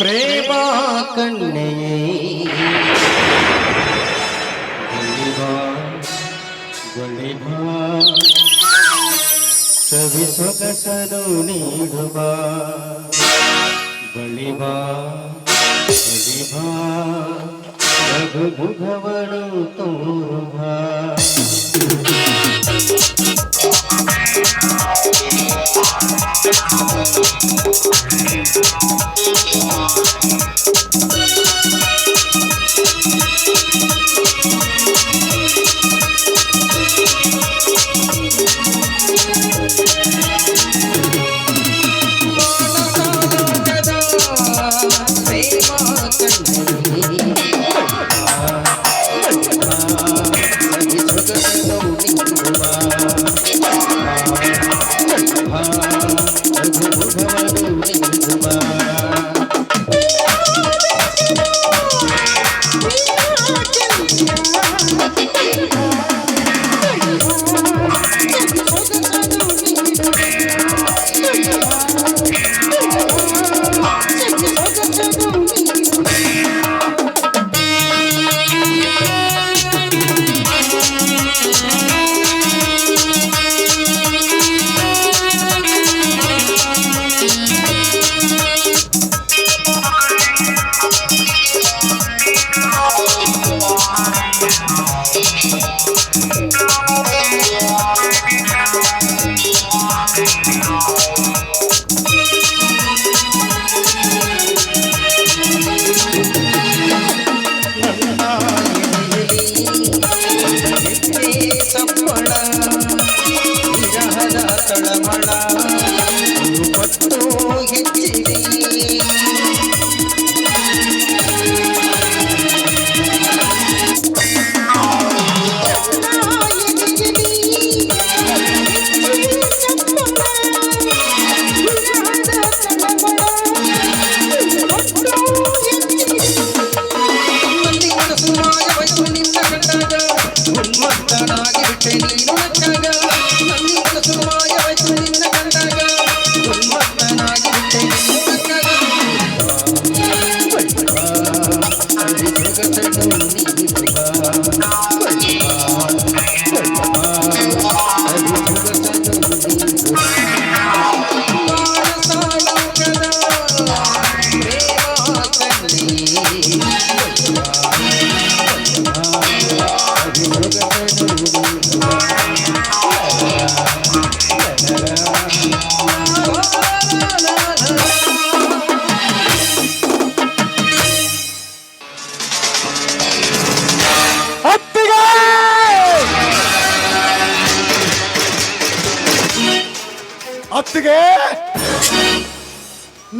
प्रेमा कन्ने सभी सुख सनुनी ढुबा बलिबा बलिबा सब भुगवणो तोरभा Thank you. Thank you.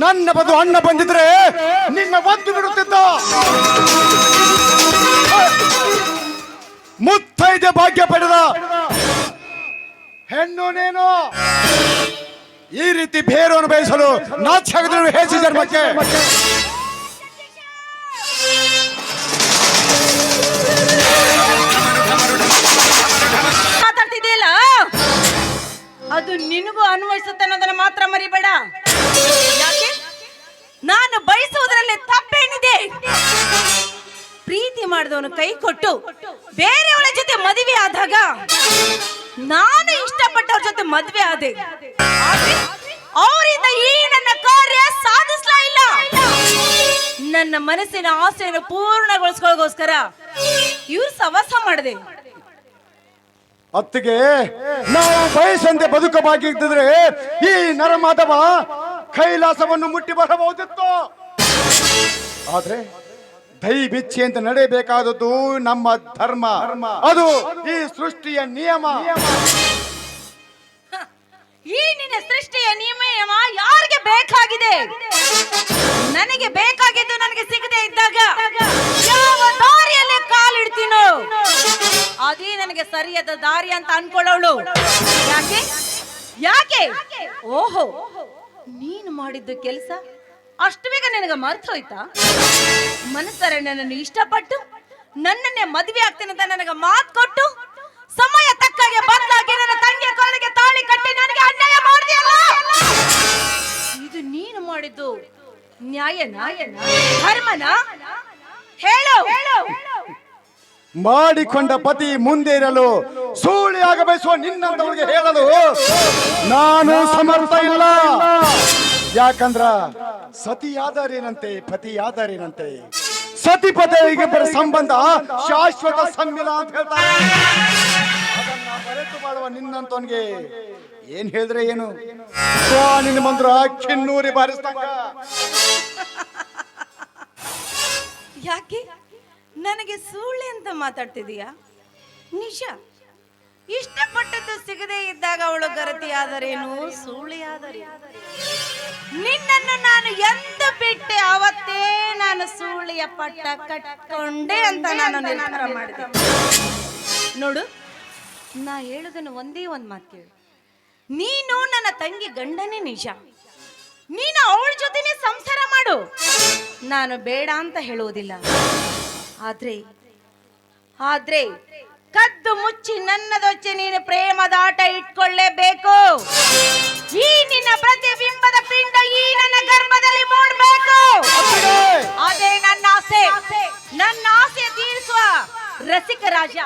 ನನ್ನ ಬದು ಅಣ್ಣ ಬಂದಿದ್ರೆ ನಿನ್ನ ಒದ್ದು ಬಿಡುತ್ತಿದ್ದ. ಮುತ್ತೈದೆ ಭಾಗ್ಯ ಪಡೆದ. ಹೆಣ್ಣು ನೀನು. ಈ ರೀತಿ ಬೇರವನ್ನು ಬಯಸಲು ನಾಚ್ಯಾಗದ್ರು ಹೇಸಿ ಜನ್ಮಕ್ಕೆ ನಾನು ಬಯಸುವುದರಲ್ಲಿ ತಪ್ಪೇನಿದೆ. ಪ್ರೀತಿ ಮಾಡಿದವನು ಕೈ ಕೊಟ್ಟು ಬೇರೆಯವಳ ಜೊತೆ ಮದುವೆ ಆದಾಗ ನಾನು ಇಷ್ಟಪಟ್ಟವ್ರ ಜೊತೆ ಮದುವೆ ಆದೆ. ಅವರಿಂದ ಈ ನನ್ನ ಕಾರ್ಯ ಸಾಧಿಸ್ಲಾ ನನ್ನ ಮನಸ್ಸಿನ ಆಸೆಯನ್ನು ಪೂರ್ಣಗೊಳಿಸ್ಕೊಳ್ಳೋಸ್ಕರ ಇವ್ರು ಸವಾಸ ಮಾಡಿದೆ. ಅತ್ತಿಗೆ, ನಾವು ಬಯಸಂತೆ ಬದುಕಬೇಕಾಗಿದ್ದರೆ ಈ ನರಮಾಧವ ಕೈಲಾಸವನ್ನು ಮುಟ್ಟಿ ಬರಬಹುದಿತ್ತು. ಆದ್ರೆ ಬಿಚ್ಚಿ ಅಂತ ನಡೆಯಬೇಕಾದದ್ದು ನಮ್ಮ ಧರ್ಮ. ಅದು ಈ ಸೃಷ್ಟಿಯ ನಿಯಮ. ಈ ನಿನ್ನ ಸೃಷ್ಟಿಯ ನಿಯಮ ಯಾರಿಗೆ ಬೇಕಾಗಿದೆ? ನನಗೆ ಬೇಕಾಗಿದ್ದು ನನಗೆ ಸಿಗದೆ ಇದ್ದಾಗ ಯಾವ ದಾರಿಯಲ್ಲಿ ಕಾಲಿಡ್ತೀನೋ? ಅದೇ ನನಗೆ ಸರಿಯಾದ ದಾರಿ ಅಂತ ಅನ್ಕೊಳ್ಳೋಳು. ಯಾಕೆ? ಯಾಕೆ? ಓಹೋ ನೀನು ಮಾಡಿದ್ದು ಕೆಲಸ ಅಷ್ಟು ಬೇಗ ನನಗೆ ಮರ್ತು ಹೋಯ್ತಾ ಮನಸ್ಸರ ನನ್ನನ್ನು ಇಷ್ಟಪಟ್ಟು, ನನ್ನನ್ನೇ ಮದುವೆ ಆಗ್ತೇನೆ ಅಂತ ನನಗೆ ಮಾತು ಕೊಟ್ಟು, ಸಮಯ ತಕ್ಕಾಗೆ ಬದಲಾಗಿ ನನ್ನ ತಂಗಿಯ ಕೊರಳಿಗೆ ತಾಳಿ ಕಟ್ಟಿ ನನಗೆ ಅನ್ಯಾಯ ಮಾಡಿದೆಯಲ್ಲ? ಇದು ನೀನು ಮಾಡಿದ್ದು ನ್ಯಾಯನಾಯನ ಧರ್ಮನ? ಹೇಳು. ಮಾಡಿಕೊಂಡ ಪತಿ ಮುಂದೆ ಇರಲು ಸೂಳಿಯಾಗ ಬಯಸುವ ನಿನ್ನಂತವರಿಗೆ ಹೇಳಲು ನಾನು ಸಮರ್ಥ ಇಲ್ಲ. ಯಾಕಂದ್ರ ಸತಿಯಾದರೇನಂತೆ ಪತಿಯಾದರೇನಂತೆ? ಸತಿ ಪತಿಗಿಬ್ಬರ ಸಂಬಂಧ ಶಾಶ್ವತ ಸಮ್ಮಿಲ ಅಂತ ಹೇಳ್ತಾರೆ. ಅದನ್ನ ಮರೆತು ಮಾಡುವ ನಿನ್ನಂತವನ್ಗೆ ಏನ್ ಹೇಳಿದ್ರೆ ಏನು? ನಿನ್ನ ಮಂದ್ರ ಕಿನ್ನೂರಿ ಬಾರಿಸ್ದಂಗ. ಯಾಕೆ? ನನಗೆ ಸುಳ್ಳು ಅಂತ ಮಾತಾಡ್ತಿದೀಯಾ? ನಿಜ. ಇಷ್ಟಪಟ್ಟದ್ದು ಸಿಗದೆ ಇದ್ದಾಗ ಅವಳು ಗರತಿ ಆದರೇನು ಸುಳ್ಳಿ ಆದರೆ ನಿನ್ನನ್ನು ನಾನು ಎಂತ ಬಿಟ್ಟೆ ಅವತ್ತೇ ನಾನು ಸೂಳಿಯ ಪಟ್ಟ ಕಟ್ಕೊಂಡೆ ಅಂತ ನಾನು ನಿರ್ಧಾರ ಮಾಡಿದೆ. ನೋಡು, ನಾ ಹೇಳುದನ್ನು ಒಂದೇ ಒಂದು ಮಾತು ಕೇಳು. ನೀನು ನನ್ನ ತಂಗಿ ಗಂಡನೇ ನಿಜ. ನೀನು ಅವಳ ಜೊತೆನೆ ಸಂಸಾರ ಮಾಡು. ನಾನು ಬೇಡ ಅಂತ ಹೇಳುವುದಿಲ್ಲ. ಆದ್ರೆ ಆದ್ರೆ ಕದ್ದು ಮುಚ್ಚಿ ನನ್ನದೊಚ್ಚೆ ನೀನು ಪ್ರೇಮದ ಆಟ ಇಟ್ಕೊಳ್ಳೇಬೇಕು. ಈ ನಿನ್ನ ಪ್ರತಿಬಿಂಬದ ಪಿಂಡ ಈ ನನ್ನ ಗರ್ಭದಲ್ಲಿ ಮೂಡಬೇಕು. ಅದೇ ನನ್ನ ಆಸೆ. ನನ್ನ ಆಸೆ ತೀರಿಸುವ ರಸಿಕ ರಾಜ.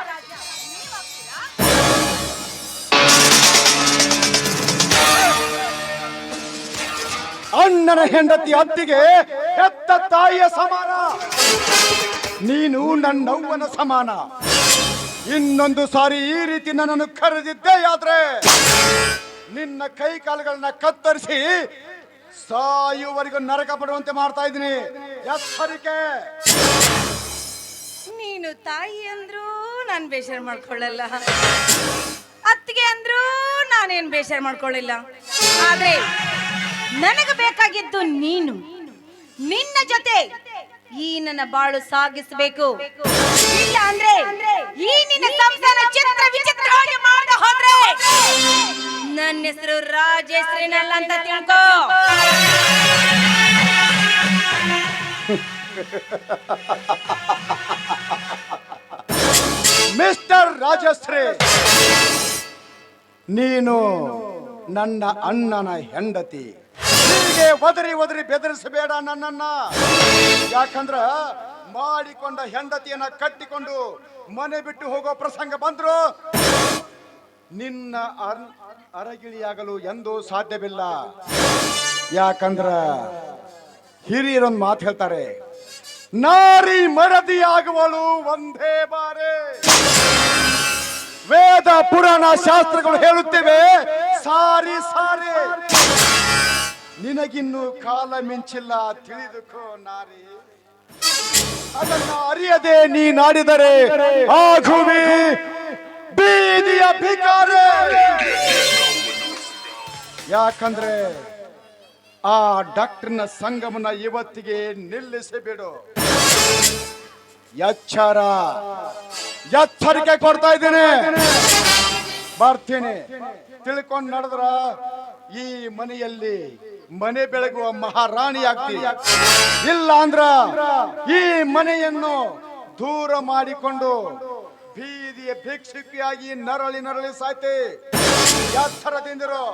ಅಣ್ಣನ ಹೆಂಡತಿ ಅತ್ತಿಗೆ ಹೆತ್ತ ತಾಯಿಯ ಸಮಾನ. ನೀನು ನನ್ನವ್ವನ ಸಮಾನ. ಇನ್ನೊಂದು ಸಾರಿ ಈ ರೀತಿ ನನ್ನನ್ನು ಕರೆದಿದ್ದೆ ಆದ್ರೆ ನಿನ್ನ ಕೈ ಕಾಲುಗಳನ್ನ ಕತ್ತರಿಸಿ ಸಾಯುವರೆಗೂ ನರಕ ಪಡುವಂತೆ ಮಾಡ್ತಾ ಇದ್ದೀನಿ. ಎಚ್ಚರಿಕೆ. ನೀನು ತಾಯಿ ಅಂದ್ರೂ ನಾನು ಬೇಸರ ಮಾಡ್ಕೊಳ್ಳಲ್ಲ. ಅತ್ತಿಗೆ ಅಂದ್ರೂ ನಾನೇನ್ ಬೇಸರ ಮಾಡ್ಕೊಳ್ಳಿಲ್ಲ. ಆದ್ರೆ ನನಗೆ ಬೇಕಾಗಿದ್ದು ನೀನು. ನಿನ್ನ ಜೊತೆ ಈ ನನ್ನ ಬಾಳು ಸಾಗಿಸಬೇಕು. ಇಲ್ಲ ಅಂದ್ರೆ ಈ ನಿನ್ನ ಸಂಸಾರ ಚಿತ್ರ ವಿಚಿತ್ರವಾಗಿ ಮಾಡ ಹೋದ್ರೆ ನನ್ನ ಹೆಸರು ರಾಜೇಶ್ವರಿನಲ್ಲ ಅಂತ ತಿಳ್ಕೋ. ಮಿಸ್ಟರ್ ರಾಜಶ್ರೀ ನೀನು ನನ್ನ ಅಣ್ಣನ ಹೆಂಡತಿ. ಹೀಗೆ ಒದರಿ ಒದರಿ ಬೆದರಿಸಬೇಡ ನನ್ನನ್ನ. ಯಾಕಂದ್ರ ಮಾಡಿಕೊಂಡ ಹೆಂಡತಿಯನ್ನ ಕಟ್ಟಿಕೊಂಡು ಮನೆ ಬಿಟ್ಟು ಹೋಗೋ ಪ್ರಸಂಗ ಬಂದ್ರು. ನಿನ್ನ ಅರಗಿಳಿಯಾಗಲು ಎಂದು ಸಾಧ್ಯವಿಲ್ಲ. ಯಾಕಂದ್ರ ಹಿರಿಯರೊಂದು ಮಾತು ಹೇಳ್ತಾರೆ, ನಾರಿ ಮರದಿಯಾಗುವಳು ಒಂದೇ ಬಾರೆ. ವೇದ ಪುರಾಣ ಶಾಸ್ತ್ರಗಳು ಹೇಳುತ್ತೇವೆ, ಸಾರಿ ಸಾರಿ. ನಿನಗಿನ್ನು ಕಾಲ ಮಿಂಚಿಲ್ಲ ತಿಳಿದುಕೋ ನಾರಿ. ಅದನ್ನ ಅರಿಯದೆ ನೀ ನಾಡಿದರೆ ಆಗುವೆ ಬೀದಿಯ ಭಿಕಾರೆ. ಯಾಕಂದ್ರೆ ಆ ಡಾಕ್ಟರ್ನ ಸಂಗಮನ ಇವತ್ತಿಗೆ ನಿಲ್ಲಿಸಿಬಿಡು ಎಚ್ಚರ, ಎಚ್ಚರಿಕೆ ಕೊಡ್ತಾ ಇದ್ದೇನೆ. ಬರ್ತೀನಿ. ತಿಳ್ಕೊಂಡು ನಡೆದ್ರ ಈ ಮನೆಯಲ್ಲಿ ಮನೆ ಬೆಳಗುವ ಮಹಾರಾಣಿ ಆಗ್ತಿ ಇಲ್ಲ ಅಂದ್ರ ಈ ಮನೆಯನ್ನು ದೂರ ಮಾಡಿಕೊಂಡು ಬೀದಿಯ ಭಿಕ್ಷುಕಿಯಾಗಿ ನರಳಿ ನರಳಿ ಸಾಯ್ತೆ ಎಚ್ಚರದಿಂದಿರು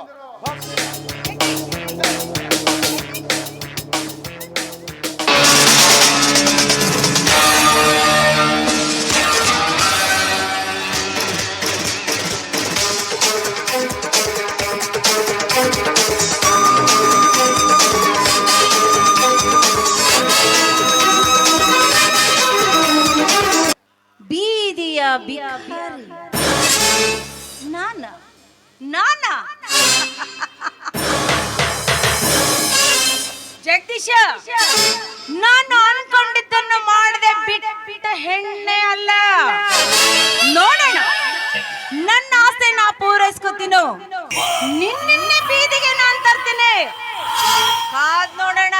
ಬಿಹಾರಿ ನಾನ ನಾನ ಜಗದೀಶ ನಾನು ಅನ್ಕೊಂಡಿದ್ದನ್ನು ಮಾಡದೆ ಬಿಟ್ಟ ಬಿಟ್ಟ ಹೆಣ್ಣೆ ಅಲ್ಲ ನೋಡೋಣ ನನ್ನ ಆಸೆ ನಾ ಪೂರೈಸ್ಕೋತೀನೋ ನಿನ್ನೆ ಬೀದಿಗೆ ನಾನು ತರ್ತೀನಿ ಕಾದ್ ನೋಡೋಣ